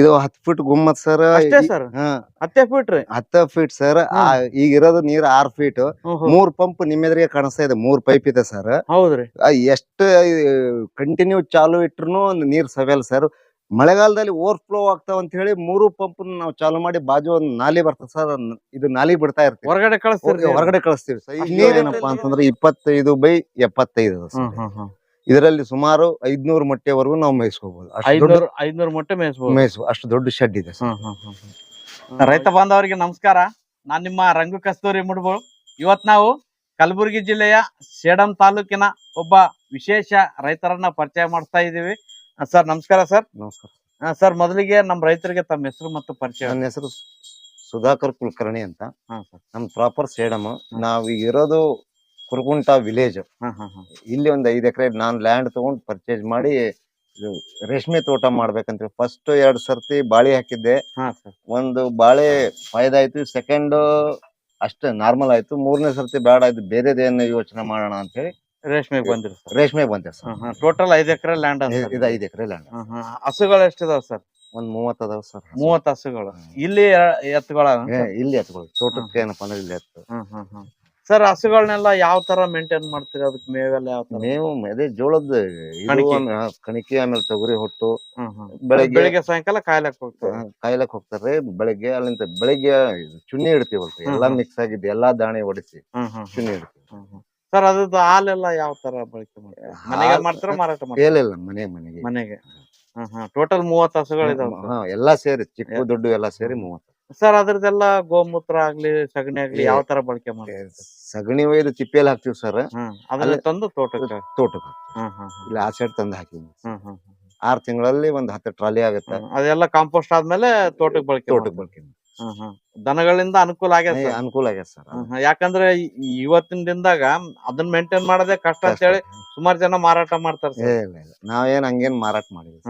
ಇದು ಹತ್ ಫೀಟ್ ಗುಮ್ಮತ್ ಸರ್. ಅಷ್ಟೇ ಸರ್? ಹಾ. ಹತ್ತೇ ಫೀಟ್ ರೀ? ಹತ್ತ ಫೀಟ್ ಸರ್. ಈಗ ಇರೋದು ನೀರ್ ಆರ್ ಫೀಟ್. ಮೂರ್ ಪಂಪ್ ನಿಮ್ಮ ಎದುರಿಗೆ ಕಾಣಿಸ್ತಾ ಇದೆ ಮೂರ್ ಪೈಪ್ ಇದೆ ಸರ್. ಹೌದ್ರಿ. ಎಷ್ಟ್ ಕಂಟಿನ್ಯೂ ಚಾಲು ಇಟ್ರು ನೀರ್ ಸವೆಲ್ ಸರ್. ಮಳೆಗಾಲದಲ್ಲಿ ಓವರ್ ಫ್ಲೋ ಆಗ್ತಾವ ಅಂತ ಹೇಳಿ ಮೂರು ಪಂಪ್ ನಾವು ಚಾಲು ಮಾಡಿ ಬಾಜು ಒಂದ್ ನಾಲಿ ಬರ್ತದೆ ಸರ್. ಇದು ನಾಲಿ ಬಿಡ್ತಾ ಇರ್ತೀವಿ. ಹೊರಗಡೆ ಕಳಿಸ್ತೀವಿ ಹೊರಗಡೆ ಕಳಿಸ್ತೀವಿ. ನೀರ್ ಏನಪ್ಪಾ ಅಂತಂದ್ರೆ ಇಪ್ಪತ್ತೈದು ಬೈ ಎಪ್ಪತ್ತೈದು ಇದರಲ್ಲಿ ಸುಮಾರು ಐದ್ನೂರು ಮೊಟ್ಟೆವರೆಗೂ ನಾವು ಮೇಯಿಸ್ಕೋಬಹುದು ಐದ್ನೂರ್ ಐದ್ನೂರ್ ಮೊಟ್ಟೆ ಮೇಯಿಸಬಹುದು ಮೇಯಿಸುವ ಅಷ್ಟು ದೊಡ್ಡ ಶೆಡ್ ಇದೆ ಸರ್. ರೈತ ಬಾಂಧವರಿಗೆ ನಮಸ್ಕಾರ. ನಾನ್ ನಿಮ್ಮ ರಂಗು ಕಸ್ತೂರಿ ಮುಡ್ಬೋಳು. ಇವತ್ ನಾವು ಕಲಬುರಗಿ ಜಿಲ್ಲೆಯ ಸೇಡಂ ತಾಲೂಕಿನ ಒಬ್ಬ ವಿಶೇಷ ರೈತರನ್ನ ಪರಿಚಯ ಮಾಡ್ತಾ ಇದೀವಿ ಸರ್ ನಮಸ್ಕಾರ ಸರ್. ನಮಸ್ಕಾರ. ಸರ್ ಮೊದಲಿಗೆ ನಮ್ಮ ರೈತರಿಗೆ ತಮ್ಮ ಹೆಸರು ಮತ್ತು ಪರಿಚಯ. ನನ್ನ ಹೆಸರು ಸುಧಾಕರ್ ಕುಲಕರ್ಣಿ ಅಂತ. ಹಾ ಸರ್. ನಮ್ ಪ್ರಾಪರ್ ಸೇಡಮ್ ನಾವ್ ಈಗ ಇರೋದು ಕುರುಗುಂಟ ವಿಲೇಜ್ ಹಾ ಹಾ ಹಾ. ಇಲ್ಲಿ ಒಂದು ಐದು ಎಕರೆ ನಾನ್ ಲ್ಯಾಂಡ್ ತಗೊಂಡು ಪರ್ಚೇಸ್ ಮಾಡಿ ಇದು ರೇಷ್ಮೆ ತೋಟ ಮಾಡ್ಬೇಕಂತ ಫಸ್ಟ್ ಎರಡ್ ಸರ್ತಿ ಬಾಳೆ ಹಾಕಿದ್ದೆ. ಒಂದು ಬಾಳೆ ಫಾಯ್ದಾ ಆಯ್ತು. ಸೆಕೆಂಡ್ ಅಷ್ಟೇ ನಾರ್ಮಲ್ ಆಯ್ತು. ಮೂರನೇ ಸರ್ತಿ ಬೇಡ ಇದು ಬೇರೆದೇನು ಯೋಚನೆ ಮಾಡೋಣ ಅಂತ ಹೇಳಿ ರೇಷ್ಮೆ ಬಂದಿರ ರೇಷ್ಮೆ ಬಂದೆ ಸರ್. ಟೋಟಲ್ ಐದು ಎಕರೆ ಲ್ಯಾಂಡ್ ಇದು ಐದು ಎಕರೆ ಲ್ಯಾಂಡ್ ಹಸುಗಳು ಎಷ್ಟಿದಾವ ಸರ್? ಒಂದ್ ಮೂವತ್ ಅದಾವ ಸರ್. ಮೂವತ್ತು ಹಸುಗಳು. ಇಲ್ಲಿ ಎತ್ತುಗಳ ಇಲ್ಲಿ ಎತ್ತುಗಳು. ತೋಟಕ್ಕೆ ಏನಪ್ಪಾ ಅಂದ್ರೆ ಇಲ್ಲಿ ಎತ್ತು. ಸರ್ ಹಸುಗಳನ್ನೆಲ್ಲ ಯಾವ ತರ ಮೇಂಟೈನ್ ಮಾಡ್ತೀರಿ ಅದಕ್ಕೆ ಮೇವೆಲ್ಲ ಯಾವ ತರ? ನೀವು ಅದೇ ಜೋಳದ ಇದು ಕಣಿಕೆ. ಆಮೇಲೆ- ಹಾ, ಕಣಿಕೆ ಆಮೇಲೆ ತೊಗರಿ ಹೊಟ್ಟು. ಹ್ಮ್ ಹ್ಮ್ ಬೆಳಗ್ಗೆ ಬೆಳಿಗ್ಗೆ ಸಾಯಂಕಾಲ ಕಾಯ್ಲಕ್ ಹೋಗ್ತಾರೆ? ಕಾಯ್ಲಕ್ ಹೋಗ್ತಾರೆ ಬೆಳಿಗ್ಗೆ ಅಲ್ಲಿಂದ ಬೆಳಿಗ್ಗೆ ಇದು ಚುನ್ನಿ ಇಡ್ತೀವಲ್ರಿ. ಹ್ಮ್ ಎಲ್ಲಾ ಹ್ಮ್. ಮಿಕ್ಸ್ ಆಗಿದ್ದು ಎಲ್ಲಾ ದಾಣಿ ಹೊಡಿಸಿ ಹ್ಮ್ ಹ್ಮ್ ಚುನ್ನಿ ಇಡ್ತೀವಿ. ಸರ್ ಅದ್ರದ್ದು ಹಾಲೆಲ್ಲ ಯಾವ ತರ ಬಳಕೆ ಮಾಡ್ತಾರೆ? ಮನೆಗೆ ಹಾಲ್- ಮಾಡ್ತಾರ ಮಾರಾಟ ಮಾಡ್ತೀರಾ? ಮನೆ ಮನೆಗೆ. ಮನೆಗೆ. ಹ್ಮ್ ಹ್ಮ್. ಟೋಟಲ್ ಮೂವತ್ತು ಹಸುಗಳಿದಾವೆ ಹಾ, ಎಲ್ಲಾ ಸೇರಿ ಚಿಕ್ಕ ದೊಡ್ಡ ಎಲ್ಲಾ ಸೇರಿ ಮೂವತ್ತು. ಸರ್ ಅದ್ರದ್ದೆಲ್ಲ ಗೋಮೂತ್ರ ಆಗ್ಲಿ ಸಗಣಿ ಆಗ್ಲಿ ಯಾವ ತರ ಬಳಕೆ ಮಾಡ್ತೀರಾ? ಸಗಣಿ ಒಯ್ದು ತಿಪ್ಪೆಯಲ್ಲಿ ಹಾಕ್ತಿವಿ ಸರ್ ಅದನ್ನ ತಂದು ತೋಟಕ್ಕೆ ತೋಟಕ್ಕೆ ಇಲ್ಲ ಆ ಸೈಡ್ ತಂದು ಹಾಕಿವಿ ಆರ್ ತಿಂಗಳಲ್ಲಿ ಒಂದ್ ಹತ್ತು ಟ್ರಾಲಿ ಆಗುತ್ತೆ. ಅದೆಲ್ಲ ಕಾಂಪೋಸ್ಟ್ ಆದ್ಮೇಲೆ ತೋಟಕ್ಕೆ ಬಳಕೆ ತೋಟಕ್ಕೆ ಬಳಕೆ ದನಗಳಿಂದ ಅನುಕೂಲ ಆಗ್ಯದ ಸರ್ ಅನುಕೂಲ ಆಗ್ಯದ ಸರ್. ಯಾಕಂದ್ರೆ ಇವತ್ತಿನ ದಿನದಾಗ ಅದನ್ನ ಮೇಂಟೈನ್ ಮಾಡೋದೇ ಕಷ್ಟ ಅಂತ ಹೇಳಿ ಸುಮಾರು ಜನ ಮಾರಾಟ ಮಾಡ್ತಾರೆ ನಾವೇನ್ ಹಂಗೇನ್ ಮಾರಾಟ ಮಾಡಿದ್ವಿ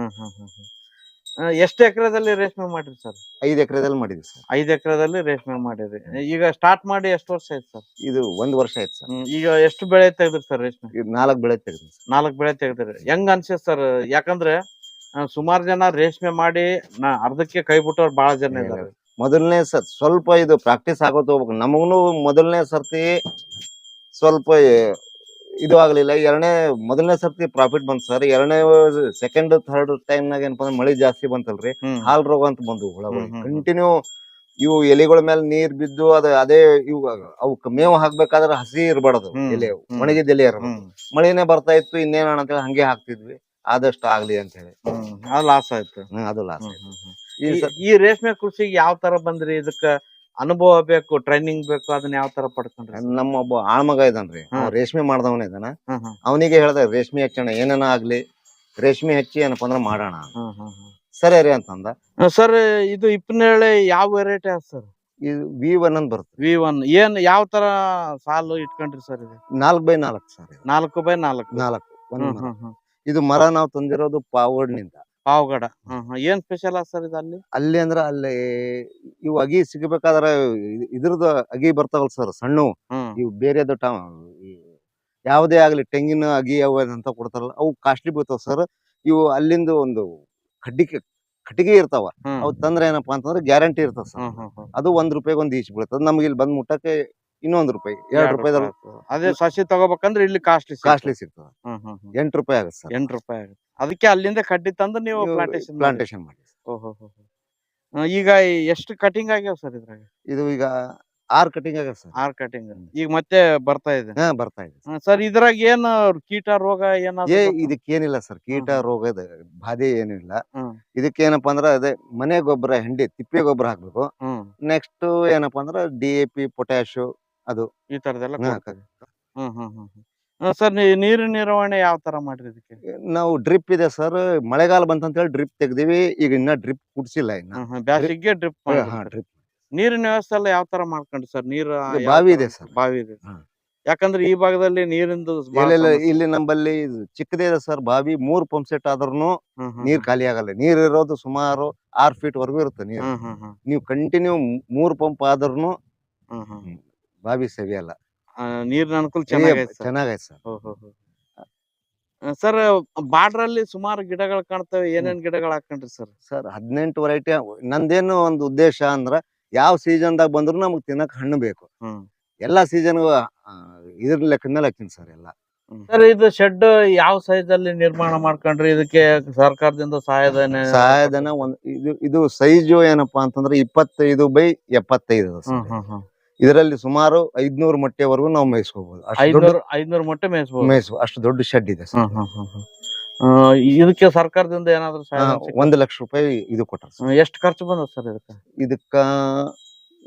ಎಷ್ಟು ಎಕರೆದಲ್ಲಿ ರೇಷ್ಮೆ ಮಾಡಿರಿ ಸರ್? ಐದು ಎಕರೆದಲ್ಲಿ ಮಾಡಿದ್ವಿ ಸರ್. ಐದು ಎಕರೆದಲ್ಲಿ ರೇಷ್ಮೆ ಮಾಡಿರಿ. ಈಗ ಸ್ಟಾರ್ಟ್ ಮಾಡಿ ಎಷ್ಟು ವರ್ಷ ಆಯ್ತು ಸರ್? ಇದು ಒಂದ್ ವರ್ಷ ಆಯ್ತು ಸರ್. ಈಗ ಎಷ್ಟು ಬೆಳೆ ತೆಗ್ದ್ರಿ ಸರ್ ರೇಷ್ಮೆ? ಇದು ನಾಲ್ಕು ಬೆಳೆ ತೆಗೆದ್ರಿ ಸರ್. ನಾಲ್ಕು ಬೆಳೆ ತೆಗೆದ್ರಿ. ಹೆಂಗ್ ಅನ್ಸುತ್ತೆ ಸರ್? ಯಾಕಂದ್ರೆ ಸುಮಾರು ಜನ ರೇಷ್ಮೆ ಮಾಡಿ ನಾ ಅರ್ಧಕ್ಕೆ ಕೈ ಬಿಟ್ಟವ್ರು ಬಹಳ ಜನ ಇದ್ದಾರೆ ಮೊದಲನೇ ಸರ್ ಸ್ವಲ್ಪ ಇದು ಪ್ರಾಕ್ಟೀಸ್ ಆಗೋದು ಹೋಗ್ಬೇಕು. ನಮಗೂ ಮೊದಲನೇ ಸರ್ತಿ ಸ್ವಲ್ಪ ಇದು ಆಗ್ಲಿಲ್ಲ. ಎರಡನೇ ಮೊದಲನೇ ಸರ್ತಿ ಪ್ರಾಫಿಟ್ ಬಂತು ಸರ್ ಎರಡನೇ ಸೆಕೆಂಡ್ ಥರ್ಡ್ ಟೈಮ್ ನಾಗ ಏನಪ್ಪಾ ಅಂದ್ರೆ ಮಳಿ ಜಾಸ್ತಿ ಬಂತಲ್ರಿ. ಹಾಲ್ ರೋಗ ಅಂತ ಬಂದು ಹುಳಗಳು. ಕಂಟಿನ್ಯೂ ಇವು ಎಲೆಗಳ ಮೇಲೆ ನೀರ್ ಬಿದ್ದು ಅದ ಅದೇ ಇವು ಅವಕ್ ಮೇವು ಹಾಕ್ಬೇಕಾದ್ರೆ ಹಸಿ ಇರಬಾರ್ದು ಎಲೆ. ಒಣಗಿದ ಎಲೆ ಇರಬಾರ್ದು ಮಳಿನೇ ಬರ್ತಾ ಇತ್ತು ಇನ್ನೇನ ಅಂತೇಳಿ ಹಂಗೆ ಹಾಕ್ತಿದ್ವಿ. ಆದಷ್ಟು ಆಗ್ಲಿ ಅಂತ ಹೇಳಿ. ಅದು ಲಾಸ್ ಆಯ್ತು. ಅದು ಲಾಸ್ ಈ ರೇಷ್ಮೆ ಕೃಷಿ ಯಾವ ತರ ಬಂದ್ರಿ? ಇದಕ್ಕ ಅನುಭವ ಬೇಕು ಟ್ರೈನಿಂಗ್ ಬೇಕು ಅದನ್ನ ಯಾವ ತರ ಪಡ್ಕೊಂಡ್ರಿ? ನಮ್ಮ ಒಬ್ಬ ಆಳ್ಮಗ ಇದಾನ್ರಿ. ಅವ ಹ್ಮ್. ರೇಷ್ಮೆ ಮಾಡ್ದವನ ಇದಾನ. ಹ್ಮ್ ಹ್ಮ್ ಅವನಿಗೆ ಹೇಳ್ದೆ ರೇಷ್ಮೆ ಹಚ್ಚೋಣ ಏನೇನ ಆಗ್ಲಿ ರೇಷ್ಮೆ ಹಚ್ಚಿ ಏನಪ್ಪ ಅಂದ್ರೆ ಮಾಡೋಣ ಹ್ಮ್ ಹ್ಮ್ ಹ್ಮ್ ಸರಿ ರೀ ಅಂತಂದ. ಸರ್ ಇದು ಇಪ್ಪನೇಳೆ ಯಾವ ವೆರೈಟಿ ಅದ ಸರ್? ಇದು ವಿ ಒನ್ ಅಂತ ಬರುತ್ತೆ. ವಿ ಒನ್ ಏನ್ ಯಾವ ತರ ಸಾಲು ಇಟ್ಕೊಂಡ್ರಿ ಸರ್ ಇದು? ನಾಲ್ಕು ಬೈ ನಾಲ್ಕು ಸರ್. ನಾಲ್ಕು ಬೈ ನಾಲ್ಕು. ನಾಲ್ಕು ಒಂದ್ ಹ್ಮ್ ಮರ. ಹ್ಮ್ ಹ್ಮ್ ಇದು ಮರ ನಾವು ತಂದಿರೋದು ಪಾವಡ್ನಿಂದ. ಪಾವಗಡ. ಏನ್ ಸ್ಪೆಷಲ್ ಸರ್ ಇದು ಅಲ್ಲಿ? ಅಲ್ಲಿ ಅಂದ್ರ ಅಲ್ಲಿ ಇವು ಅಗಿ ಸಿಗಬೇಕಾದ್ರ ಇದ್ರದ ಇದ್ರದ್ದು ಅಗಿ ಬರ್ತಾವಲ್ ಸರ್ ಸಣ್ಣ. ಇವು ಬೇರೆದು ಟ ಯಾವ್ದೇ ಆಗ್ಲಿ ತೆಂಗಿನ ಅಗಿ ಅವು ಅಂತ ಕೊಡ್ತಾರಲ್ಲ ಅವು ಕಾಸ್ಟ್ಲಿ ಬೀಳ್ತಾವ ಸರ್ ಇವು ಅಲ್ಲಿಂದ ಒಂದು ಕಡ್ಡಿಗೆ ಕಟ್ಟಿಗೆ ಇರ್ತಾವ. ಅವ್ ತಂದ್ರೆ ಏನಪ್ಪಾ ಅಂತಂದ್ರೆ ಗ್ಯಾರಂಟಿ ಇರ್ತದ ಸರ್ ಅದು ಒಂದ್ ರೂಪಾಯಿಗೆ ಒಂದ್ ಈಚ್ ಬೀಳ್ತದ. ನಮ್ಗೆ ಇಲ್ಲಿ ಬಂದ್ ಮುಟ್ಟಕ್ಕೆ ಇನ್ನೊಂದ್ ರೂಪಾಯಿ ಎರಡ್ ರೂಪಾಯಿದಲ್ಲಿ ರೂಪಾಯಿ. ಅದೇ ಸಸಿ ತಗೋಬೇಕಂದ್ರೆ ಇಲ್ಲಿ ಕಾಸ್ಟ್ಲಿ ಕಾಸ್ಟ್ಲಿ ಸಿಗ್ತದೆ. ಎಂಟ್ ರೂಪಾಯಿ ಆಗುತ್ತೆ ಸರ್. ಎಂಟ್ ರೂಪಾಯಿ ಆಗುತ್ತೆ. ಅದಕ್ಕೆ ಅಲ್ಲಿಂದ ಕಡ್ಡಿ ತಂದು ನೀವು ಪ್ಲಾಂಟೇಶನ್ ಪ್ಲಾಂಟೇಶನ್ ಮಾಡಿ. ಓಹೋ ಈಗ ಎಷ್ಟು ಕಟಿಂಗ್ ಆಗ್ಯಾವ ಸರ್ ಇದ್ರಾಗ? ಇದು ಈಗ ಆರ್ ಕಟಿಂಗ್ ಆಗ್ಯಾವ ಸರ್. ಆರ್ ಕಟಿಂಗ್ ಈಗ ಮತ್ತೆ ಬರ್ತಾ ಇದೆ? ಹಾ ಬರ್ತಾ ಇದೆ ಸರ್. ಇದ್ರಾಗ ಏನ್ ಕೀಟ ರೋಗ ಏ ಇದಕ್ಕೆ ಏನಿಲ್ಲ ಸರ್. ಕೀಟ. ರೋಗದ ಬಾಧೆ ಏನಿಲ್ಲ. ಇದಕ್ಕೆ ಏನಪ್ಪಾ ಇದಕ್ಕೇನಪ್ಪಾ ಅಂದ್ರ ಅದೇ ಮನೆ ಗೊಬ್ಬರ ಹೆಂಡಿ ತಿಪ್ಪೆ ಗೊಬ್ಬರ ಹಾಕ್ಬೇಕು. ನೆಕ್ಸ್ಟ್ ಏನಪ್ಪಾ ಅಂದ್ರ ಡಿ ಎ ಪಿ ಪೊಟ್ಯಾಶ್ ಈ ತರದೆಲ್ಲ ಹಾ, ಕೊಡ್ತೀರಿ. ಹ್ಮ್ ಹ್ಮ್ ಹ್ಮ್ ಹ್ಮ್. ಸರ್ ನೀರು ನಿರ್ವಹಣೆ ಯಾವ ತರ ಮಾಡ್ರಿ ಇದಕ್ಕೆ? ನಾವು ಡ್ರಿಪ್ ಇದೆ ಸರ್. ಮಳೆಗಾಲ ಬಂತಂತ ಹೇಳಿ ಡ್ರಿಪ್ ತೆಗ್ದಿವಿ. ಈಗ ಇನ್ನ ಡ್ರಿಪ್ ಕುಡ್ಸಿಲ್ಲ ಇನ್ನ. ಹ್ಮ್ ಹ್ಮ್ ಬ್ಯಾಸಿಗೆ ಡ್ರಿಪ್ ಹಾ ಡ್ರಿಪ್ ನೀರಿನ ವ್ಯವಸ್ಥೆ ಎಲ್ಲ ಯಾವ ತರ ಮಾಡ್ಕೊಂಡ್ರಿ ಸರ್? ನೀರು ಇದು ಯಾವ ಬಾವಿ ತರ- ಇದೆ ಸರ್. ಬಾವಿ ಇದೆ. ಹಾ. ಯಾಕಂದ್ರೆ ಈ ಭಾಗದಲ್ಲಿ ನೀರಿಂದು ಬಾಳ ಇಲ್ಲ ಸಮಸ್ಯೆ. ಇಲ್ಲಿ ನಮ್ಮಲ್ಲಿ ಇದು ಚಿಕ್ಕದೇ ಇದೆ ಸರ್ ಬಾವಿ. ಮೂರ್ ಪಂಪ್ ಸೆಟ್ ಆದ್ರೂ ಹ್ಮ್ ಹ್ಮ್ ನೀರ್ ಖಾಲಿ ಆಗಲ್ಲ. ನೀರ್ ಇರೋದು ಸುಮಾರು ಆರ್ ಫೀಟ್ ವರ್ಗೂ ಇರುತ್ತೆ ನೀರು. ಹ್ಮ್ ಹ್ಮ್ ಹ್ಮ್. ನೀವು ಕಂಟಿನ್ಯೂ ಮೂರ್ ಪಂಪ್ ಆದ್ರೂ ಹ್ಮ್ ಹ್ಮ್. ಬಾವಿ ಸವಿಯಲ್ಲ ನೀರಿನ ಅನುಕೂಲ ಚೆನ್ನಾಗೈತೆ ಸರ್. ಚೆನ್ನಾಗೈತೆ ಸರ್. ಬಾರ್ಡರ್ ಅಲ್ಲಿ ಸುಮಾರು ಗಿಡಗಳು ಕಾಣ್ತವೆ. ಏನೇನ್ ಗಿಡಗಳು ಹಾಕೊಂಡ್ರಿ ಸರ್? ಸರ್ ಹದಿನೆಂಟು ವೆರೈಟಿ ನಂದೇನು ಒಂದು ಉದ್ದೇಶ ಅಂದ್ರ ಯಾವ ಸೀಸನ್ದಾಗ ಬಂದ್ರು ನಮಗ್ ತಿನ್ನಕ್ ಹಣ್ಣು ಬೇಕು. ಎಲ್ಲಾ ಸೀಸನ್ ಇದ್ರ ಲೆಕ್ಕದಲ್ಲಿ ಹಾಕಿನಿ ಸರ್ ಎಲ್ಲ. ಸರ್ ಇದು ಶೆಡ್ ಯಾವ ಸೈಜ್ ಅಲ್ಲಿ ನಿರ್ಮಾಣ ಮಾಡ್ಕೊಂಡ್ರಿ? ಇದಕ್ಕೆ ಸರ್ಕಾರದಿಂದ ಸಹಾಯಧನ ಸಹಾಯಧನ ಒಂದು ಇದು ಇದು ಸೈಜು ಏನಪ್ಪಾ ಅಂತಂದ್ರೆ ಇಪ್ಪತ್ತೈದು ಬೈ ಎಪ್ಪತ್ತೈದು ಸರ್. ಇದರಲ್ಲಿ ಸುಮಾರು ಐದ್ನೂರು ಮೊಟ್ಟೆವರೆಗೂ ನಾವು ಮೇಯಿಸ್ಕೋಬಹುದು ಐದ್ನೂರು ಮೊಟ್ಟೆ ಮೇಯಿಸಬಹುದು ಮೇಯಿಸುವ ಅಷ್ಟು ದೊಡ್ಡ ಶೆಡ್ ಇದೆ ಸರ್. ಆ, ಇದಕ್ಕೆ ಸರ್ಕಾರದಿಂದ ಏನಾದ್ರು ಹಾ, ಸಹಾಯ ಒಂದು ಲಕ್ಷ ರೂಪಾಯಿ ಇದು ಕೊಟ್ಟರು ಸರ್. ಎಷ್ಟು ಖರ್ಚು ಬಂದ ಸರ್ ಇದಕ್ಕೆ ಇದಕ್ಕ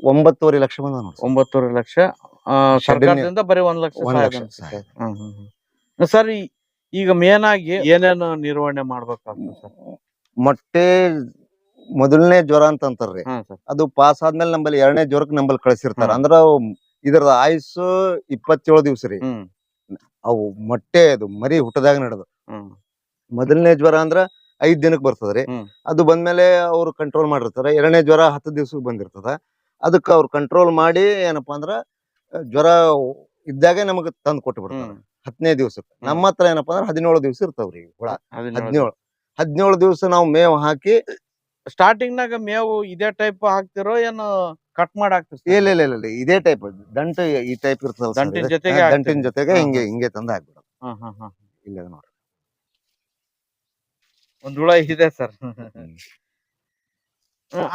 ಒಂಬತ್ತುವರೆ ಲಕ್ಷ ಬಂದ ನೋಡಿ ಸರ್. ಒಂಬತ್ತೂವರೆ ಲಕ್ಷ ಆ, ಶೆಡ್ಡಿನ- ಸರ್ಕಾರದಿಂದ ಬರೀ ಒಂದ್ ಲಕ್ಷ ಒಂದ್ ಲಕ್ಷ ಸಹಾಯಧನ ಸಹಾಯ. ಸಿಗ್ತದೆ. ಹ್ಮ್ ಹ್ಮ್ ಹ್ಮ್. ಸರ್ ಈ- ಈಗ ಮೇನ್ ಆಗಿ ಏನೇನು ನಿರ್ವಹಣೆ ಮಾಡ್ಬೇಕಾಗ್ತದೆ ಸರ್ ಮೊಟ್ಟೆ ಮೊದಲನೇ ಜ್ವರ ಅಂತ ಅಂತಾರ್ರಿ ಹಾ ಸರ್. ಅದು ಪಾಸ್ ಆದ್ಮೇಲೆ ನಮ್ಮಲ್ಲಿ ಎರಡನೇ ಜ್ವರಕ್ಕೆ ನಮ್ಮಲ್ಲಿ ಕಳಿಸಿರ್ತಾರ. ಹ್ಮ್. ಅಂದ್ರ ಇದ್ರದ ಆಯುಸ್ಸು ಇಪ್ಪತ್ತೇಳು ದಿವಸ ರೀ ಹ್ಮ್. ಅವು ಮೊಟ್ಟೆ ಅದು ಮರಿ ಹುಟ್ಟದಾಗ ನಡೆದು ಹ್ಮ್. ಮೊದಲನೇ ಜ್ವರ ಅಂದ್ರ ಐದ್ ದಿನಕ್ಕೆ ಬರ್ತದ್ರಿ. ಹ್ಮ್. ಅದು ಬಂದ್ಮೇಲೆ ಅವ್ರು ಕಂಟ್ರೋಲ್ ಮಾಡಿರ್ತಾರ. ಎರಡನೇ ಜ್ವರ ಹತ್ತು ದಿವ್ಸಕ್ಕೆ ಬಂದಿರ್ತದ. ಅದಕ್ಕ ಅವ್ರು ಕಂಟ್ರೋಲ್ ಮಾಡಿ ಏನಪ್ಪಾ ಅಂದ್ರ ಅಹ್, ಜ್ವರ ಇದ್ದಾಗೆ ನಮಗ್ ತಂದು ಕೊಟ್ಟು ಬಿಡ್ತಾರೆ. ಹ್ಮ್. ಹತ್ತನೇ ದಿವ್ಸಕ್ಕೆ ನಮ್ಮ ಹತ್ರ ಏನಪ್ಪಾ ಅಂದ್ರ ಹದಿನೇಳು ದಿವ್ಸ ಇರ್ತಾವ್ರಿ ಹುಳ. ಹದಿನೇಳು. ಹದಿನೇಳು ದಿವ್ಸ ನಾವು ಮೇವ್ ಹಾಕಿ ಸ್ಟಾರ್ಟಿಂಗ್ ನಾಗ ಮೇವು ಇದೇ ಟೈಪ್ ಹಾಕ್ತಿರೋ ಏನು ಕಟ್ ಮಾಡಿ ಹಾಕ್ತಿರ್ ಇಲ್ಲ ಇಲ್ಲ ಇಲ್ಲ. ಇದೇ ಟೈಪ್ ದಂಟು ಈ ಟೈಪ್ ಇರ್ತದಲ್ಲ ದಂಟಿನ ಜೊತೆಗೆ ದಂಟಿನ ಜೊತೆಗೆ ಹಿಂಗೆ ಹಿಂಗೆ ತಂದು ಹಾಕ್ಬಿಡೋದು. ಇಲ್ಲ ನೋಡ್ರಿ. ಒಂದ್ ಹುಳ ಇದೆ ಸರ್.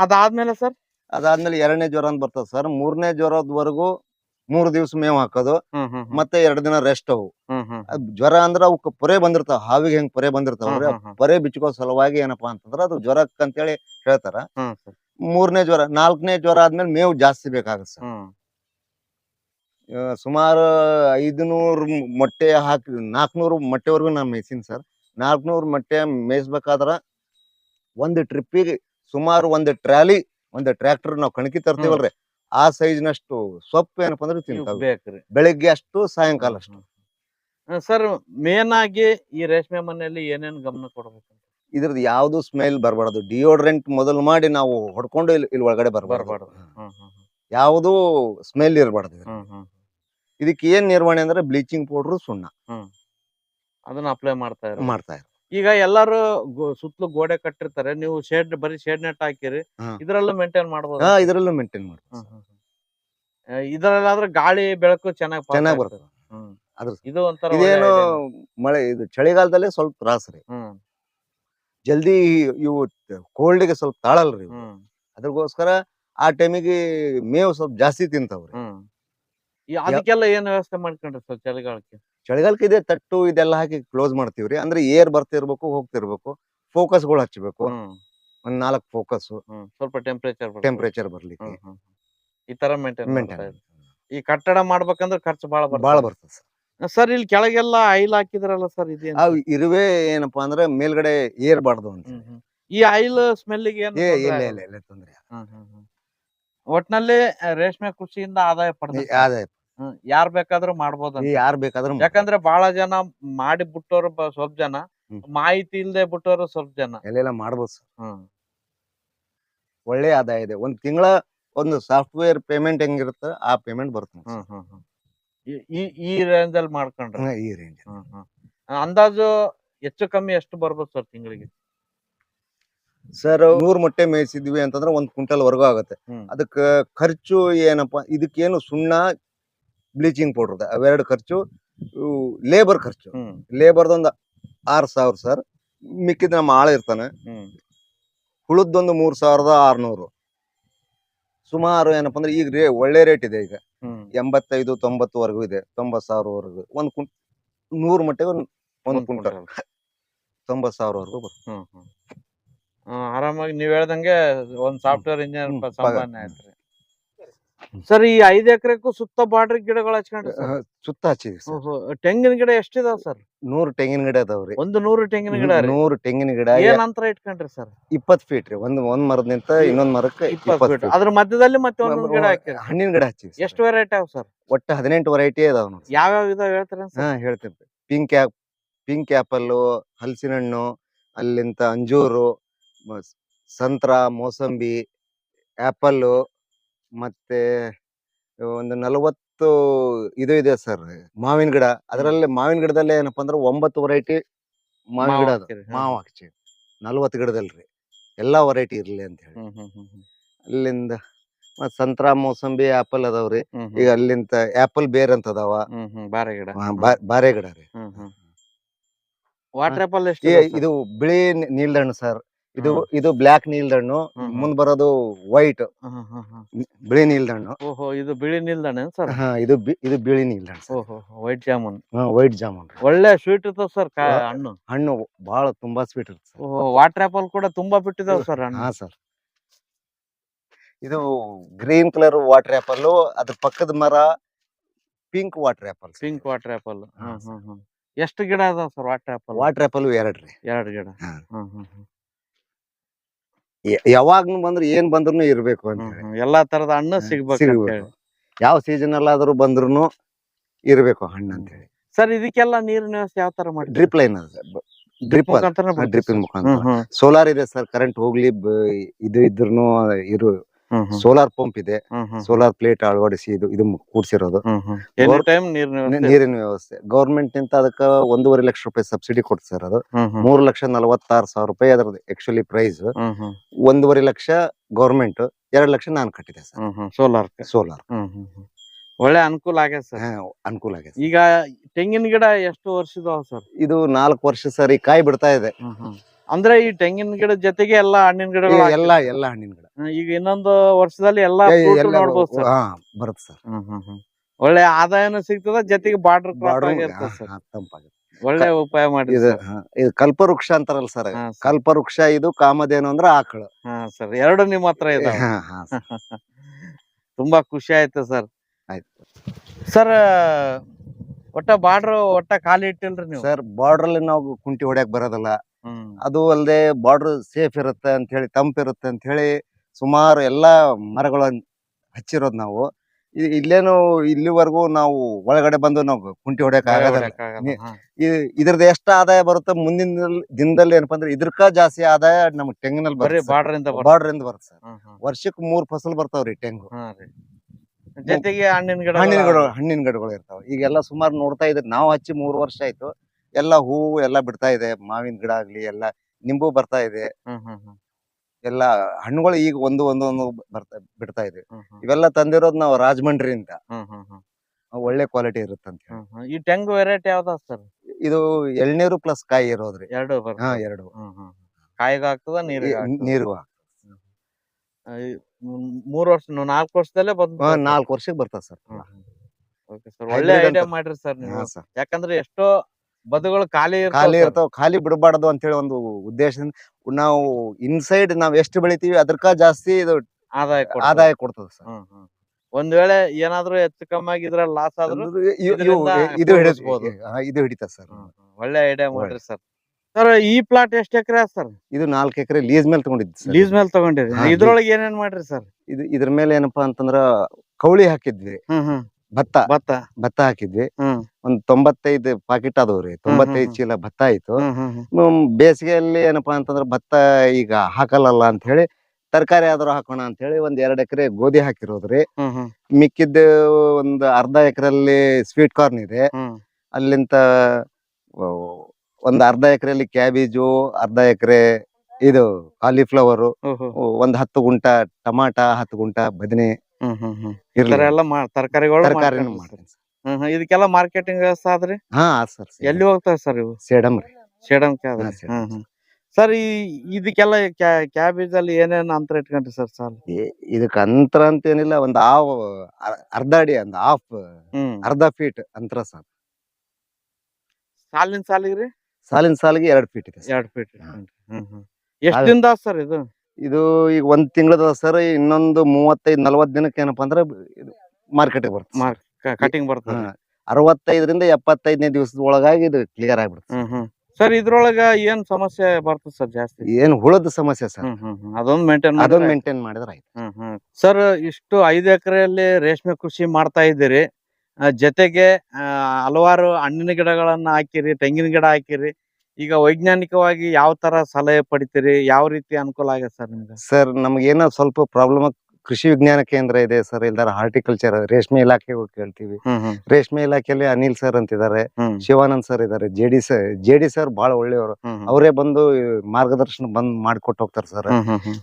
ಅದಾದ್ಮೇಲೆ ಸರ್? ಅದಾದ್ಮೇಲೆ ಎರಡನೇ ಜ್ವರ ಅಂತ ಬರ್ತದ ಸರ್. ಮೂರನೇ ಜ್ವರದವರೆಗೂ ಮೂರ್ ದಿವ್ಸ ಮೇವ್ ಹಾಕೋದು ಮತ್ತೆ ಎರಡ್ ದಿನ ರೆಸ್ಟ್ ಅವು. ಜ್ವರ ಅಂದ್ರ ಅವಕ್ ಪೊರೆ ಬಂದಿರ್ತಾವ ಹಾವಿಗೆ ಹೆಂಗ್ ಪೊರೆ ಬಂದಿರ್ತಾವ ಹ್ಮ್, ಹ್ಮ್, ಹ್ಮ್. ಪೊರೆ ಬಿಚ್ಕೋ ಸಲುವಾಗಿ ಏನಪ್ಪಾ ಅಂತಂದ್ರ ಅದು ಜ್ವರಕ್ ಅಂತೇಳಿ ಹೇಳ್ತಾರ. ಮೂರನೇ ಜ್ವರ ನಾಲ್ಕನೇ ಜ್ವರ ಆದ್ಮೇಲೆ ಮೇವು ಜಾಸ್ತಿ ಬೇಕಾಗತ್ತ ಸುಮಾರು ಐದುನೂರು ಮೊಟ್ಟೆ ಹಾಕಿ ನಾಲ್ಕನೂರು ಮೊಟ್ಟೆವರೆಗೂ ನಾನು ಮೇಯ್ಸಿನ ಸರ್. ನಾಲ್ಕನೂರು ಮೊಟ್ಟೆ ಮೇಯಿಸ್ಬೇಕಾದ್ರ ಒಂದು ಟ್ರಿಪ್ಪಿಗೆ ಸುಮಾರು ಒಂದು ಟ್ರಾಲಿ ಒಂದು ಟ್ರ್ಯಾಕ್ಟರ್ ನಾವು ಕಣಕಿ ತರ್ತೀವಲ್ರಿ. ಆ ಸೈಜ್ನಷ್ಟು ಸೊಪ್ಪು ಏನಪ್ಪಾ ಅಂದ್ರೆ ತಿಂತಾವೆ. ಬೇಕ್ರಿ. ಬೆಳಿಗ್ಗೆ ಅಷ್ಟು ಸಾಯಂಕಾಲ ಅಷ್ಟು. ಸರ್ ಮೇನ್ ಆಗಿ ಈ ರೇಷ್ಮೆ ಮನೆಯಲ್ಲಿ ಏನೇನ್ ಗಮನ ಕೊಡ್ಬೇಕು ಇದ್ರದ್ದು ಯಾವ್ದು ಸ್ಮೆಲ್ ಬರಬಾರ್ದು. ಡಿಯೋಡ್ರೆಂಟ್ ಮೊದಲು ಮಾಡಿ ನಾವು ಹೊಡ್ಕೊಂಡು ಇಲ್ಲಿ ಇಲ್ಲಿ ಒಳಗಡೆ ಬರಬಾರ್ದು. ಬರ್ಬಾರ್ದು. ಹ್ಮ್ ಹ್ಮ್ ಯಾವುದು ಸ್ಮೆಲ್ ಇರಬಾರ್ದು ಹ್ಮ್ ಹ್ಮ್ ಇದಕ್ಕೆ ಏನ್ ನಿರ್ವಹಣೆ ಅಂದ್ರೆ ಬ್ಲೀಚಿಂಗ್ ಪೌಡರ್ ಸುಣ್ಣ. ಅದನ್ನ ಅಪ್ಲೈ ಮಾಡ್ತಾ ಇರೋ ಮಾಡ್ತಾ ಇದ್ದಾರೆ ಈಗ ಎಲ್ಲಾರು ಸುತ್ತಲೂ ಗೋಡೆ ಕಟ್ಟಿರ್ತಾರೆ. ನೀವು ಶೇಡ್ ಬರೀ ಶೇಡ್ ನೆಟ್ ಹಾಕಿರಿ. ಇದರಲ್ಲೂ ಮೇಂಟೈನ್ ಮಾಡ್ಬೋದು ಇದರಲ್ಲೂ ಮೇಂಟೈನ್. ಆ, ಇದ್ರಲ್ಲಾದ್ರೆ ಗಾಳಿ ಬೆಳಕು ಚೆನ್ನಾಗಿ ಚೆನ್ನಾಗಿ ಬರ್ತದೆ. ಅದ್ರ- ಇದು ಒಂಥರ ಇದೇನು ಮಳೆ ಇದು ಚಳಿಗಾಲದಲ್ಲೇ ಸ್ವಲ್ಪ ತ್ರಾಸ ರೀ. ಜಲ್ದಿ ಇವು ಕೋಲ್ಡ್ಗೆ ಸ್ವಲ್ಪ ತಾಳಲ್ರಿ. ಅದ್ರಗೋಸ್ಕರ ಆ ಟೈಮಿಗೆ ಮೇವು ಸ್ವಲ್ಪ ಜಾಸ್ತಿ ತಿಂತಾವ್ರಿ. ಈ ಅದಕ್ಕೆಲ್ಲ ಏನ್ ವ್ಯವಸ್ಥೆ ಮಾಡ್ಕೊಂಡ್ರಿ ಸರ್ ಚಳಿಗಾಲಕ್ಕೆ? ಚಳಿಗಾಲಕ್ಕೆ ಇದೆ ತಟ್ಟು ಇದೆಲ್ಲ ಹಾಕಿ ಕ್ಲೋಸ್ ಮಾಡ್ತೀವ್ರಿ. ಅಂದ್ರೆ ಏರ್ ಬರ್ತಿರ್ಬೇಕು ಹೋಗ್ತಿರ್ಬೇಕು. ಫೋಕಸ್ಗಳು ಹಚ್ಚಬೇಕು ಹಚ್ಬೇಕು ಒಂದ್ ನಾಲ್ಕು ಫೋಕಸ್ ಸ್ವಲ್ಪ ಟೆಂಪರೇಚರ್ ಟೆಂಪರೇಚರ್ ಹ್ಮ್ ಈ ತರ ಮೇಂಟೈನ್ ಈ ಕಟ್ಟಡ ಮಾಡ್ಬೇಕಂದ್ರೆ ಖರ್ಚು ಬಹಳ ಬಹಳ ಬರ್ತದೆ ಸರ್. ಸರ್ ಇಲ್ಲಿ ಕೆಳಗೆಲ್ಲ ಆಯಿಲ್ ಹಾಕಿದ್ರಲ್ಲ ಸರ್ ಇದೆ ಇರುವೆ ಏನಪ್ಪಾ ಅಂದ್ರೆ ಮೇಲ್ಗಡೆ ಏರ್ಬಾರ್ದು ಅಂತ. ಈ ಆಯಿಲ್ ತೊಂದ್ರೆ ಇಲ್ಲ ತೊಂದ್ರೆ. ಒಟ್ನಲ್ಲಿ ರೇಷ್ಮೆ ಕೃಷಿಯಿಂದ ಆದಾಯ ಪಡೆದ ಅದೇ ಯಾರ್ ಬೇಕಾದ್ರೂ ಮಾಡ್ಬೋದು ಯಾರ್ ಬೇಕಾದ್ರೂ ಯಾಕಂದ್ರೆ ಬಹಳ ಜನ ಮಾಡಿ ಬಿಟ್ಟೋರು ಸ್ವಲ್ಪ ಜನ. ಮಾಹಿತಿ ಇಲ್ದೆ ಬಿಟ್ಟವರು ಸ್ವಲ್ಪ ಜನ. ಎಲ್ಲೆಲ್ಲ ಮಾಡ್ಬೋದು ಸರ್. ಒಳ್ಳೆ ಆದಾಯ ಇದೆ. ಒಂದ್ ತಿಂಗಳ ಒಂದು ಸಾಫ್ಟ್ವೇರ್ ಪೇಮೆಂಟ್ ಹೆಂಗಿರುತ್ತೆ ಆ ಪೇಮೆಂಟ್ ಬರುತ್ತೆ. ಈ- ಈ ರೇಂಜ್ ಅಲ್ಲಿ ಮಾಡ್ಕೊಂಡ್ರೆ. ಈ ರೇಂಜ್. ಅಂದಾಜು ಹೆಚ್ಚು ಕಮ್ಮಿ ಎಷ್ಟು ಬರ್ಬೋದು ಸರ್ ತಿಂಗಳಿಗೆ? ಸರ್ ನೂರ್ ಮೊಟ್ಟೆ ಮೇಯಿಸಿದ್ವಿ ಅಂತಂದ್ರೆ ಒಂದ್ ಕ್ವಿಂಟಲ್ ವರ್ಗೂ ಆಗುತ್ತೆ ಅದಕ್ಕೆ ಖರ್ಚು ಏನಪ್ಪಾ ಇದಕ್ಕೇನು ಸುಣ್ಣ ಬ್ಲೀಚಿಂಗ್ ಪೌಡರ್ ಅವೆರಡು ಖರ್ಚು ಲೇಬರ್ ಖರ್ಚು. ಲೇಬರ್ ಲೇಬರ್ದೊಂದು ಆರ್ ಸಾವಿರ ಸರ್. ಮಿಕ್ಕಿದ ನಮ್ಮ ಆಳ ಇರ್ತಾನೆ. ಹುಳದೊಂದು ಮೂರ್ ಸಾವಿರದ ಆರ್ನೂರು. ಸುಮಾರು ಏನಪ್ಪ ಅಂದ್ರೆ ಈಗ ರೇ ಒಳ್ಳೆ ರೇಟ್ ಇದೆ ಈಗ. ಎಂಬತ್ತೈದು ತೊಂಬತ್ತು ತೊಂಬತ್ತುವರೆಗೂ ಇದೆ. ತೊಂಬತ್ ಸಾವಿರವರೆಗೂ ಒಂದ್ ಕುಂಟ್ ನೂರು ಮಟ್ಟಿಗೆ ಒಂದ್ ಕುಂಟಲ್ ತೊಂಬತ್ ಸಾವಿರವರೆಗೂ ಬರುತ್ತೆ. ಆ, ಆರಾಮಾಗಿ ನೀವ್ ಹೇಳ್ದಂಗೆ ಒಂದ್ ಸಾಫ್ಟ್ವೇರ್ ಇಂಜಿನಿಯರ್ ಸಾಮಾನ್ಯ ಸಂಪಾದನೆ. ಆಯ್ತ್ರಿ. ಸರ್ ಈ ಐದ್ ಎಕರೆಕ್ಕೂ ಸುತ್ತ ಬಾಡ್ರಿ ಗಿಡಗಳು ಹಚ್ಕೊಂಡ್ರಿ ಸುತ್ತ ಹಚ್ಚಿದ್ವಿ ಸರ್. ಓಹೋ ತೆಂಗಿನ ಗಿಡ ಎಷ್ಟಿದಾವ್ ಸರ್? ನೂರು ತೆಂಗಿನ ಗಿಡ ಅದಾವ್ರಿ. ಒಂದು ನೂರು ತೆಂಗಿನ ಗಿಡ ರೀ? ನೂರು ತೆಂಗಿನ ಗಿಡ ಏನ್ ಅಂತರ ಇಟ್ಕೊಂಡ್ರಿ ಸರ್? ಇಪ್ಪತ್ ಫೀಟ್ ರೀ. ಒಂದ್ ಒಂದ್ ಮರದ ನಿಂತ ಇನ್ನೊಂದ್ ಮರಕ್ಕೆ ಇಪ್ಪತ್ತು ಇಪ್ಪತ್ ಫೀಟ್. ಅದ್ರ ಮಧ್ಯದಲ್ಲಿ ಮತ್ತೆ ಒಂದೊಂದು ಗಿಡ ಹಾಕಿರಿ ಹಣ್ಣಿನ ಗಿಡ ಹಚ್ಚಿವಿ sir. ಎಷ್ಟು ವೆರೈಟಿ ಅವ್ ಸರ್? ಒಟ್ಟ ಹದಿನೆಂಟು ವೆರೈಟಿ ಅದಾವ ಯಾವ ಯಾವ್ಯಾವ ಇದಾವ ಹೇಳ್ತೀರ ಹಾ ಹೇಳ್ತೇನೆ. ಪಿಂಕ್ ಆಪ್ ಪಿಂಕ್ ಆಪಲ್ ಹಲಸಿನ ಹಣ್ಣು ಅಲ್ಲಿಂತ ಅಂಜೂರು ಸಂತ್ರ ಮೋಸಂಬಿ ಆಪಲ್ ಮತ್ತೆ ಒಂದು ನಲವತ್ತು ಇದು ಇದೆ ಸರ್ ಮಾವಿನ ಗಿಡ. ಅದರಲ್ಲಿ ಮಾವಿನ ಗಿಡದಲ್ಲಿ ಏನಪ್ಪಾ ಅಂದ್ರೆ ಒಂಬತ್ತು ವೆರೈಟಿ ಮಾವಿನ ಮಾವ್ ಗಿಡ ಅದು. ಮಾವು ಹಾಕ್ಚಿ ನಲ್ವತ್ತು ಗಿಡದಲ್ರಿ. ಎಲ್ಲಾ ವೆರೈಟಿ ಇರ್ಲಿ ಅಂತ ಹೇಳಿ. ಅಲ್ಲಿಂದ ಮತ್ ಸಂತ್ರ ಮೋಸಂಬಿ ಆಪಲ್ ಅದಾವ್ರಿ. ಈಗ ಅಲ್ಲಿಂದ ಆಪಲ್ ಬೇರ್ ಅಂತ ಅದಾವ ಬಾರೆ ಗಿಡ. ಬಾರೆ ಗಿಡ ರೀ. Water apple? ಇದು ಬಿಳಿ ನೀಲ್ದಣ್ಣು ಸರ್. ಇದು ಇದು ಬ್ಲಾಕ್ ನೀಲ್ದಣ್ಣು ಹ್ಮ್. ಮುಂದ್ ಬರೋದು ವೈಟ್. ಬಿಳಿ ನೀಲ್ದಣ್ಣು. ಓಹೋ ಇದು ಬಿಳಿ ನೀಲ್ದಣ್ಣ ಸರ್? ಹಾ ಇದು ಬಿ- ಇದು ಬಿಳಿ ನೀಲ್ದಣ್ಣು ಓಹೋ ವೈಟ್ ಜಾಮೂನ್. ವೈಟ್ ಜಾಮೂನ್. ರೀ. ಒಳ್ಳೆ ಸ್ವೀಟ್ ಇರ್ತದ ಸರ್ ಹಣ್ಣು. ಹಣ್ಣು ಬಹಳ ತುಂಬಾ ಸ್ವೀಟ್ ಇರುತ್ತೆ ಓಹೋ ವಾಟರ್ ಆಪಲ್ ಕೂಡ ತುಂಬಾ ಬಿಟ್ಟಿದಾವ್ ಸರ್ ಹಣ್ಣು. ಹಾ ಸರ್. ಇದು ಗ್ರೀನ್ ಕಲರ್ ವಾಟರ್ ಆಪಲ್ ಅದ್ರ ಪಕ್ಕದ ಮರ pink water apple pink water apple ಹಾ, ಎಷ್ಟು ಗಿಡ ಅದಾವ sir water apple water apple ಎರಡ್ರಿ ಎರಡ್ ಗಿಡ. ಹಾ. ಹ್ಮ್ ಹ್ಮ್ ಹ್ಮ್. ಯಾವಾಗ್ನು ಬಂದ್ರು ಏನ್ ಬಂದ್ರು ಇರ್ಬೇಕು ಅಂತ ಹೇಳಿ. ಎಲ್ಲಾ ತರದ ಹಣ್ಣು ಸಿಗ್ಬೇಕು ಯಾವ ಸೀಸನ್ ಅಲ್ಲಾದ್ರೂ ಬಂದ್ರು ಇರ್ಬೇಕು ಹಣ್ಣು ಅಂತ ಹೇಳಿ. ಸರ್ ಇದಕ್ಕೆಲ್ಲ ನೀರಿನ ವ್ಯವಸ್ಥೆ ಯಾವ ತರ ಮಾಡಿ ಡ್ರಿಪ್ ಲೈನ್ ಡ್ರಿಪ್ ಡ್ರಿಪ್ ಮುಖಾಂತರ ಸೋಲಾರ್ ಇದೆ ಸರ್ ಕರೆಂಟ್ ಹೋಗ್ಲಿ ಬ- ಇದು ಇದ್ರೂ ಇರು ಸೋಲಾರ್ ಪಂಪ್ ಇದೆ. ಸೋಲಾರ್ ಪ್ಲೇಟ್ ಅಳವಡಿಸಿ ಇದು ಇದು ಕೂಡ್ಸಿರೋದು. ನೀರಿನ ವ್ಯವಸ್ಥೆ. ಗೌರ್ಮೆಂಟ್ ನಿಂತ ಅದಕ್ಕ ಒಂದೂವರೆ ಲಕ್ಷ ರೂಪಾಯಿ ಸಬ್ಸಿಡಿ ಕೊಡ್ತು ಸರ್ ಅದು ಮೂರು ಲಕ್ಷ ನಲವತ್ತಾರು ಸಾವಿರ ರೂಪಾಯಿ ಅದ್ರದ್ದು ಆಕ್ಚುಲಿ ಪ್ರೈಸ್ ಒಂದೂವರೆ ಲಕ್ಷ ಗೌರ್ಮೆಂಟ್ ಎರಡ್ ಲಕ್ಷ ನಾನು ಕಟ್ಟಿದೆ ಸರ್. ಸೋಲಾರ್. ಸೋಲಾರ್. ಒಳ್ಳೆ ಅನುಕೂಲ ಆಗ್ಯದ ಸರ್. ಅನುಕೂಲ ಆಗ್ಯದ ಈಗ ತೆಂಗಿನ ಗಿಡ ಎಷ್ಟು ವರ್ಷದ ಸರ್? ಇದು ನಾಲ್ಕು ವರ್ಷ ಸರ್ ಈ ಕಾಯಿ ಬಿಡ್ತಾ ಇದೆ. ಅಂದ್ರೆ ಈ ತೆಂಗಿನ ಗಿಡದ ಜೊತೆಗೆ ಎಲ್ಲಾ ಹಣ್ಣಿನ ಗಿಡ ಗಿಡಗಳು ಎಲ್ಲ ಎಲ್ಲ ಹಣ್ಣಿನ ಗಿಡ. ಈಗ ಇನ್ನೊಂದು ವರ್ಷದಲ್ಲಿ ಎಲ್ಲಾ ಏ, fruit ಎಲ್ಲ ನೋಡ್ಬೋದು ಸರ್. ಹಾ ಬರುತ್ತೆ ಸರ್. ಹ್ಮ್ ಹ್ಮ್ ಹ್ಮ್. ಒಳ್ಳೆ ಆದಾಯನೂ ಸಿಗ್ತದ ಜೊತೆಗೆ ಬಾರ್ಡರ್ ಕ್ರಾಪ್ ಬಾರ್ಡರ್ ಆಗಿರ್ತದ ಸರ್. ತಂಪಾಗುತ್ತೆ ಒಳ್ಳೆ ಉಪಾಯ ಮಾಡಿ ಇದು ಹಾ, ಇದು ಕಲ್ಪವೃಕ್ಷ ಅಂತಾರಲ್ಲ ಸರ್. ಹಾ. ಕಲ್ಪವೃಕ್ಷ ಇದು ಕಾಮಧೇನು ಅಂದ್ರೆ ಆಕಳು. ಹಾ ಸರ್. ಎರಡು ನಿಮ್ಮ ಹತ್ರ ಇದೆ ಹಾ, ಹಾ, ಸರ್. ತುಂಬಾ ಖುಷಿ ಆಯ್ತು ಸರ್. ಆಯ್ತು. ಸರ್ ಒಟ್ಟ ಬಾರ್ಡರ್ ಒಟ್ಟ ಖಾಲಿ ಇಟ್ಟಿಲ್ರಿ ನೀವು? ಸರ್ ಬಾರ್ಡರ್ ಅಲ್ಲಿ ನಾವು ಕುಂಟಿ ಹೊಡ್ಯಾಕ್ ಬರೋದಲ್ಲ. ಹ್ಮ್. ಅದು ಅಲ್ಲದೆ ಬಾರ್ಡರ್ ಸೇಫ್ ಇರುತ್ತೆ ಅಂತ ಹೇಳಿ ತಂಪಿರುತ್ತೆ ಅಂತ ಹೇಳಿ ಸುಮಾರು ಎಲ್ಲಾ ಮರಗಳನ್ನ ಹಚ್ಚಿರೋದು ನಾವು. ಇ- ಇಲ್ಲೇನು ಇಲ್ಲಿವರೆಗೂ ನಾವು ಒಳಗಡೆ ಬಂದು ನಾವು ಕುಂಟಿ ಹೊಡ್ಯಾಕ್ ಆಗದ ಇದ್ರದ್ದು ಎಷ್ಟು ಆದಾಯ ಬರುತ್ತೆ ಮುಂದಿನ ದಿನದಲ್ಲಿ- ದಿನದಲ್ಲಿ ಏನಪ್ಪಾ ಅಂದ್ರೆ ಇದ್ರಕ ಜಾಸ್ತಿ ಆದಾಯ ನಮ್ಗೆ ತೆಂಗಿನಲ್ಲಿ ಬರೀ ಬರುತ್ತೆ ಬಾರ್ಡರ್ ಇಂದ ಬರ್ತದೆ. ಬಾರ್ಡರ್ ಇಂದ ಬರುತ್ತೆ ಸರ್. ಹ್ಮ್ ಹ್ಮ್. ವರ್ಷಕ್ಕೆ ಮೂರ್ ಫಸಲ್ ಬರ್ತಾವ್ರಿ ತೆಂಗು. ರೀ. ಜೊತೆಗೆ ಹಣ್ಣಿನ ಗಿಡ ಹಣ್ಣಿನ ಗಿಡಗಳು ಹಣ್ಣಿನ ಗಿಡಗಳು ಇರ್ತಾವ. ಈಗೆಲ್ಲ ಸುಮಾರು ನೋಡ್ತಾ ಇದ್ರೆ ನಾವು ಹಚ್ಚಿ ಮೂರು ವರ್ಷ ಆಯ್ತು. ಎಲ್ಲ ಹೂವು ಎಲ್ಲ ಬಿಡ್ತಾ ಇದೆ. ಮಾವಿನ ಗಿಡ ಆಗ್ಲಿ ಎಲ್ಲ ನಿಂಬು ಬರ್ತಾ ಇದೆ. ಹ್ಮ್ ಹ್ಮ್ ಹ್ಮ್. ಎಲ್ಲ ಹಣ್ಣುಗಳು ಈಗ ಒಂದು ಒಂದು ಒಂದು ಬರ್ತಾ ಬಿಡ್ತಾ ಇದೆ. ಇವೆಲ್ಲ ತಂದಿರೋದು ನಾವು ರಾಜಮಂಡ್ರಿಯಿಂದ. ಒಳ್ಳೆ ಕ್ವಾಲಿಟಿ ಇರುತ್ತೆ ಅಂತ ಹೇಳಿ. ಹ್ಮ್ ಹ್ಮ್. ಈ ತೆಂಗು ವೆರೈಟಿ ಯಾವ್ದ ಸರ್? ಇದು ಎಳ್ನೀರು ಪ್ಲಸ್ ಕಾಯಿ ಇರೋದ್ರಿ. ಎರಡು ಹಾ ಎರಡು. ಕಾಯಿಗೂ ಆಗ್ತದ ನೀರು ನೀರು ಮೂರ್ ವರ್ಷ ನಾಲ್ಕು ವರ್ಷದಲ್ಲೇ ಬಂದ್ ನಾಲ್ಕು ವರ್ಷಕ್ಕೆ ಬರ್ತದೆ ಸರ್. ಓಕೆ ಸರ್ ಒಳ್ಳೆ ಐಡಿಯಾ. ಮಾಡ್ರಿ ಸರ್ ನೀವು. ಸರ್. ಯಾಕಂದ್ರೆ ಎಷ್ಟೋ ಬದುಗಳು ಖಾಲಿ ಖಾಲಿ. ಇರ್ತಾವ ಖಾಲಿ ಬಿಡಬಾರ್ದು ಅಂತ ಹೇಳಿ ಒಂದು ಉದ್ದೇಶದಿಂದ ನಾವು ಇನ್ಸೈಡ್ ನಾವ್ ಎಷ್ಟು ಬೆಳಿತೀವಿ ಅದಕ್ಕ ಜಾಸ್ತಿ ಇದು ಆದಾಯ. ಆದಾಯ ಕೊಡ್ತದ. ಸರ್. ಹ್ಮ್ ಹ್ಮ್. ಒಂದ್ ವೇಳೆ ಏನಾದ್ರು ಹೆಚ್ಚು ಕಮ್ಮಿ ಆಗಿ ಇದ್ರಲ್ಲಿ ಲಾಸ್ ಆದ್ರೂ ಅದು ಇವು- ಇದರಿಂದ ಇದು ಕೂಡಿಸ್ಬೋದು. ಹಿಡಿದು ಇದು ಹಿಡಿತ ಸರ್. ಹ್ಮ್, ಹ್ಮ್. ಒಳ್ಳೆ ಐಡಿಯಾ ಮಾಡ್ರಿ ಸರ್. ಸರ್ ಈ ಪ್ಲಾಟ್ ಎಷ್ಟ್ ಎಕರೆ ಸರ್? ಇದು ನಾಲ್ಕು ಎಕರೆ ಲೀಸ್ ಮೇಲೆ ತಗೊಂಡಿದ್ದು ಸರ್. ಲೀಸ್ ಮೇಲೆ ತಗೊಂಡಿರಿ. ಹಾ, ಇದ್ರೊಳಗೆ ಏನೇನ್ ಮಾಡ್ರಿ ಸರ್? ಇದು ಇದ್ರ ಮೇಲೆ ಏನಪ್ಪಾ ಅಂತಂದ್ರ ಕೌಳಿ ಹಾಕಿದ್ವಿ. ಹ್ಮ್ ಹ್ಮ್. ಭತ್ತ. ಭತ್ತ. ಭತ್ತ ಹಾಕಿದ್ವಿ. ಹ್ಮ್. ಒಂದ್ ತೊಂಬತ್ತೈದು ಪಾಕೆಟ್ ಅದಾವ್ರಿ ತೊಂಬತ್ತೈದು ಚೀಲ ಭತ್ತ ಆಯ್ತು. ಹ್ಮ್ ಹ್ಮ್ ಹ್ಮ್. ಹ್ಮ್, ಬೇಸಿಗೆಯಲ್ಲಿ ಏನಪ್ಪಾ ಅಂತಂದ್ರ ಭತ್ತ ಈಗ ಹಾಕಲ್ಲಲ್ಲ ಅಂತ ಹೇಳಿ ತರಕಾರಿ ಆದ್ರೂ ಹಾಕೋಣ ಅಂತ ಹೇಳಿ ಒಂದ್ ಎರಡ್ ಎಕರೆ ಗೋಧಿ ಹಾಕಿರೋದ್ರಿ ಹ್ಮ್ ಹ್ಮ್. ಮಿಕ್ಕಿದ್ದು ಒಂದ್ ಅರ್ಧ ಎಕರೆಲ್ಲಿ ಸ್ವೀಟ್ ಕಾರ್ನ್ ಇದೆ. ಹ್ಮ್. ಅಲ್ಲಿಂತ ಆ, ಒಂದ್ ಅರ್ಧ ಎಕರೆಯಲ್ಲಿ ಕ್ಯಾಬೇಜು ಅರ್ಧ ಎಕರೆ ಇದು ಕಾಲಿಫ್ಲವರು ಹ್ಮ್ ಹ್ಮ್. ಒಂದ್ ಹತ್ತು ಗುಂಟ ಟಮಾಟ ಹತ್ತು ಗುಂಟ ಬದನೆ ಹ್ಮ್ ಹ್ಮ್ ಹ್ಮ್. ಈ ಇರ್ಲಿ ತರ ಎಲ್ಲ ತರಕಾರಿಗಳು ತರಕಾರಿನೂ ಮಾಡ್ತೀನಿ. ಹ್ಮ್ ಹ್ಮ್. ಇದಕ್ಕೆಲ್ಲ ಮಾರ್ಕೆಟಿಂಗ್ ವ್ಯವಸ್ಥೆ ಆದ್ರಿ? ಹಾ ಸರ್ ಎಲ್ಲಿ ಹೋಗ್ತಾವ ಸರ್ ಇವು? ಸೇಡಮ್ ರೀ. ಸೇಡಂ ಹಾ, ಸೇಡಂ. ಹ್ಮ್ ಹ್ಮ್. ಸರ್ ಈ ಇದಕ್ಕೆಲ್ಲ ಕ್ಯಾಬೇಜ್ ಅಲ್ಲಿ ಏನೇನ್ ಅಂತರ ಇಟ್ಕೊಂಡ್ರಿ ಸರ್ ಸಾಲ್? ಇ- ಇದಕ್ ಅಂತರ ಅಂತ ಏನಿಲ್ಲ ಒಂದ್ ಅ- ಅರ್ಧ ಅಡಿ ಒಂದ್ ಹಾಫ್ ಹ್ಮ್. ಅರ್ಧ ಫೀಟ್ ಅಂತರ ಸರ್ ಸಾಲಿನ ಸಾಲಿಗ್ರಿ ಸಾಲಿನ ಸಾಲಿಗೆ ಎರಡ್ ಫೀಟ್ ಇದೆ. ಎರಡ್ ಫೀಟ್ ಹಾ. ಹ್ಮ್ ಹ್ಮ್. ಎಷ್ಟ್ ಅದು- ದಿನದ ಸರ್ ಇದು? ಇದು ಈಗ ಒಂದ್ ತಿಂಗಳದ ಸರ್ ಇನ್ನೊಂದು ಮೂವತ್ತೈದ್ ನಲ್ವತ್ ದಿನಕ್ಕೆ ಏನಪ್ಪಾ ಅಂದ್ರೆ ಮಾರ್ಕೆಟ್ ಬರುತ್ತೆ ಕಟಿಂಗ್ ಬರ್ತದೆ. ಹಾ. ಅರವತ್ತೈದರಿಂದ ಎಪ್ಪತ್ತೈದನೇ ದಿವಸದ ಒಳಗಾಗಿ ಇದು ಕ್ಲಿಯರ್ ಆಗ್ಬಿಡುತ್ತೆ ಹ್ಮ್ ಹ್ಮ್. ಸರ್ ಇದ್ರೊಳಗ ಏನ್ ಸಮಸ್ಯೆ ಬರ್ತದೆ ಸರ್ ಜಾಸ್ತಿ? ಏನ್ ಹುಳದ ಸಮಸ್ಯೆ ಸರ್. ಹ್ಮ್ ಹ್ಮ್ ಹ್ಮ್. ಅದೊಂದ್ ಮೇಂಟೈನ್ ಅದೊಂದು ಮೇಂಟೈನ್ ಮಾಡಿದ್ರೆ ಆಯ್ತು. ಹ್ಮ್ ಹ್ಮ್. ಸರ್ ಇಷ್ಟು ಐದು ಎಕರೆಯಲ್ಲಿ ರೇಷ್ಮೆ ಕೃಷಿ ಮಾಡ್ತಾ ಇದ್ದೀರಿ. ಆ, ಜೊತೆಗೆ ಆ, ಹಲವಾರು ಹಣ್ಣಿನ ಗಿಡಗಳನ್ನ ಹಾಕಿರಿ ತೆಂಗಿನ ಗಿಡ ಹಾಕಿರಿ. ಈಗ ವೈಜ್ಞಾನಿಕವಾಗಿ ಯಾವ ತರ ಸಲಹೆ ಪಡಿತೀರಿ? ಯಾವ ರೀತಿ ಅನುಕೂಲ ಆಗಿದೆ ಸರ್ ನಿಮ್ಗೆ? ಸರ್ ನಮ್ಗೆ ಏನೋ ಸ್ವಲ್ಪ ಪ್ರಾಬ್ಲಮ್ ಕೃಷಿ ವಿಜ್ಞಾನ ಕೇಂದ್ರ ಇದೆ ಸರ್. ಇಲ್ದಾರ ಹಾರ್ಟಿಕಲ್ಚರ್ ರೇಷ್ಮೆ ಇಲಾಖೆ ಹೋಗಿ ಕೇಳ್ತೀವಿ ರೇಷ್ಮೆ ಇಲಾಖೆಯಲ್ಲಿ ಅನಿಲ್ ಸರ್ ಅಂತಿದ್ದಾರೆ. ಶಿವಾನಂದ್ ಸರ್ ಇದಾರೆ J D sir J D sir ಬಹಳ ಒಳ್ಳೆಯವರು. ಅವರೇ ಬಂದು ಮಾರ್ಗದರ್ಶನ ಬಂದ್ ಮಾಡ್ಕೊಟ್ಟು ಹೋಗ್ತಾರೆ ಸರ್.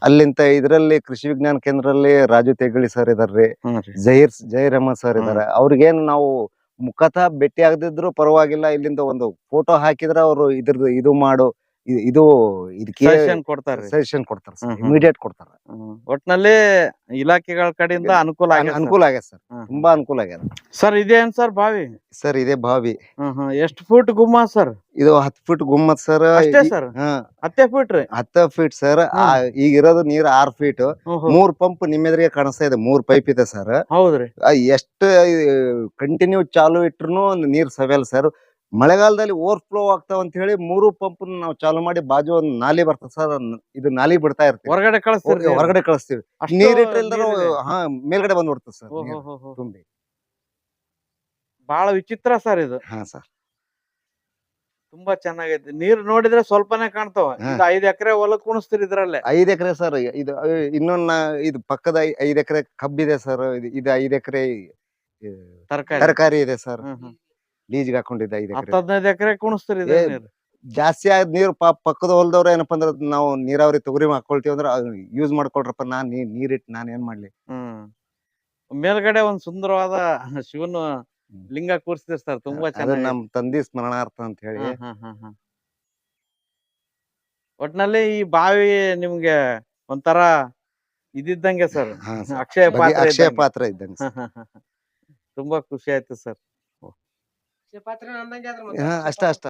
ಅಲ್ಲಿಂತ ಇದರಲ್ಲಿ ಕೃಷಿ ವಿಜ್ಞಾನ ಕೇಂದ್ರದಲ್ಲಿ ರಾಜು ತೆಗಳಿ ಸರ್ ಇದಾರ್ರಿ. ಜಹೀರ್ ಜಹೀರ್ ಅಹಮದ್ ಸರ್. ಇದಾರೆ. ಅವ್ರಿಗೇನು ನಾವು ಮುಖತಃ ಭೇಟಿ ಆಗದಿದ್ರು ಪರವಾಗಿಲ್ಲ ಇಲ್ಲಿಂದ ಒಂದು ಫೋಟೋ ಹಾಕಿದ್ರೆ ಅವರು ಇದ್ರದ್ದು ಇದು ಮಾಡು. ಇ- ಇದು ಇದಕ್ಕೆ Suggestion ಕೊಡ್ತಾರ್ರಿ ಸಜೆಷನ್ ಕೊಡ್ತಾರೆ ಸರ್ ಹ್ಮ್ ಹ್ಮ್. ಇಮಿಡಿಯೇಟ್ ಕೊಡ್ತಾರೆ. ಹ್ಮ್. ಒಟ್ನಲ್ಲಿ ಇಲಾಖೆಗಳ ಕಡೆಯಿಂದ ಅನುಕೂಲ ಅನ್- ಅನುಕೂಲ ಆಗ್ಯದ ಸರ್ ತುಂಬಾ ಅನುಕೂಲ ಆಗ್ಯದ. ಸರ್ ಇದೇನ್ ಸರ್ ಬಾವಿ? ಸರ್ ಇದೇ ಬಾವಿ. ಎಷ್ಟು ಫೂಟ್ ಗುಮ್ಮ ಸರ್? ಇದು ಹತ್ತು ಫೀಟ್ ಗುಮ್ಮತ್ ಸರ್ ಅಷ್ಟೇ ಸರ್? ಹಾ. ಹತ್ತೇ ಫೀಟ್ ರೀ? ಹತ್ತ ಫೀಟ್ ಸರ್ ಈಗ ಇರೋದು ನೀರ್ ಆರ್ ಫೀಟ್. ಹ್ಮ್ ಹ್ಮ್. ಮೂರ್ ಪಂಪ್ ನಿಮ್ಮೆದ್ರಿಗೆ ಕಾಣಿಸ್ತಾ ಇದೆ ಮೂರ್ ಪೈಪ್ ಇದೆ ಸರ್. ಹೌದ್ರಿ. ಎಷ್ಟು ಕಂಟಿನ್ಯೂ ಚಾಲು ಇಟ್ರು ನೀರ್ ಸವೆಲ್ ಸರ್. ಮಳೆಗಾಲದಲ್ಲಿ ಓವರ್ ಫ್ಲೋ ಆಗ್ತಾವ ಅಂತ ಹೇಳಿ ಮೂರು ಪಂಪ್ ನಾವು ಚಾಲು ಮಾಡಿ ಬಾಜು ಒಂದ್ ನಾಲಿ ಬರ್ತದೆ ಸರ್ ಇದು ನಾಲಿ ಬಿಡ್ತಾ ಇರ್ತೀವಿ. ಹೊರಗಡೆ ಕಳಿಸ್ತೀವಿ ಹೊರಗಡೆ ಕಳಿಸ್ತೀವಿ. ನೀರಿಟ್ರೆ ಹಾ ಮೇಲ್ಗಡೆ ಬಂದ್ಬಿಡ್ತದೆ ಸರ್. ತುಂಬಿ. ಬಹಳ ವಿಚಿತ್ರ ಸರ್ ಇದು. ಹಾ ಸರ್ ತುಂಬಾ ಚೆನ್ನಾಗೈತಿ. ನೀರ್ ನೋಡಿದ್ರೆ ಸ್ವಲ್ಪನೇ ಕಾಣ್ತಾವ. ಐದ್ ಎಕರೆ ಹೊಲ ಕುಣಿಸ್ತೀರಿ ಇದ್ರಲ್ಲೇ. ಐದ್ ಎಕರೆ ಸರ್ ಇದು ಇನ್ನೊಂದ್ ಇದು ಪಕ್ಕದ ಐದ್ ಎಕರೆ ಕಬ್ಬಿದೆ ಸರ್ ಇದು ಐದ್ ಎಕರೆ ತರಕಾರಿ. ತರಕಾರಿ ಇದೆ ಸರ್. ಲೀಜ್ಗೆ ಹಾಕೊಂಡಿದ್ದ ಐದು ಹತ್ತ್ ಹದಿನೈದು ಎಕರೆ ಕುಣಿಸ್ತೀರಿ ಏ, ನೀರು. ಜಾಸ್ತಿ ಆಗ ನೀರು ಪಾಪ ಪಕ್ಕದ ಹೊಲದವ್ರ ಏನಪ್ಪಾ ಅಂದ್ರ ನಾವು ನೀರಾವರಿ ತೊಗರಿ ಹಾಕೊಳ್ತೀವಿ ಅಂದ್ರೆ ಯೂಸ್ ಮಾಡ್ಕೊಳ್ರಪ್ಪ ನಾನ್ ನೀ ನೀರಿಟ್ಟು ನಾನು ಏನ್ ಮಾಡ್ಲಿ. ಹ್ಮ್. ಮೇಲ್ಗಡೆ ಒಂದ್ ಸುಂದರವಾದ ಶಿವನ ಲಿಂಗ ಕೂರಿಸಿದ್ರೆ ಸರ್ ತುಂಬಾ ಅದು ಚೆನ್ನಾಗಿ. ನಮ್ ತಂದಿ ಸ್ಮರಣಾರ್ಥ ಅಂತ ಹೇಳಿ. ಒಟ್ನಲ್ಲಿ ಈ ಬಾವಿ ನಿಮ್ಗೆ ಒಂಥರ ಇದಿದ್ದಂಗೆ ಸರ್. ಹಾ sir. ಅಕ್ಷಯ ಬಗೆ- ಪಾತ್ರೆ ಅಕ್ಷಯ ಇದ್ದಂಗೆ. ಪಾತ್ರ ಇದ್ದಂಗೆ. ತುಂಬಾ ಖುಷಿ ಆಯ್ತು ಸರ್. ಹಾ, ಅಷ್ಟ ಅಷ್ಟ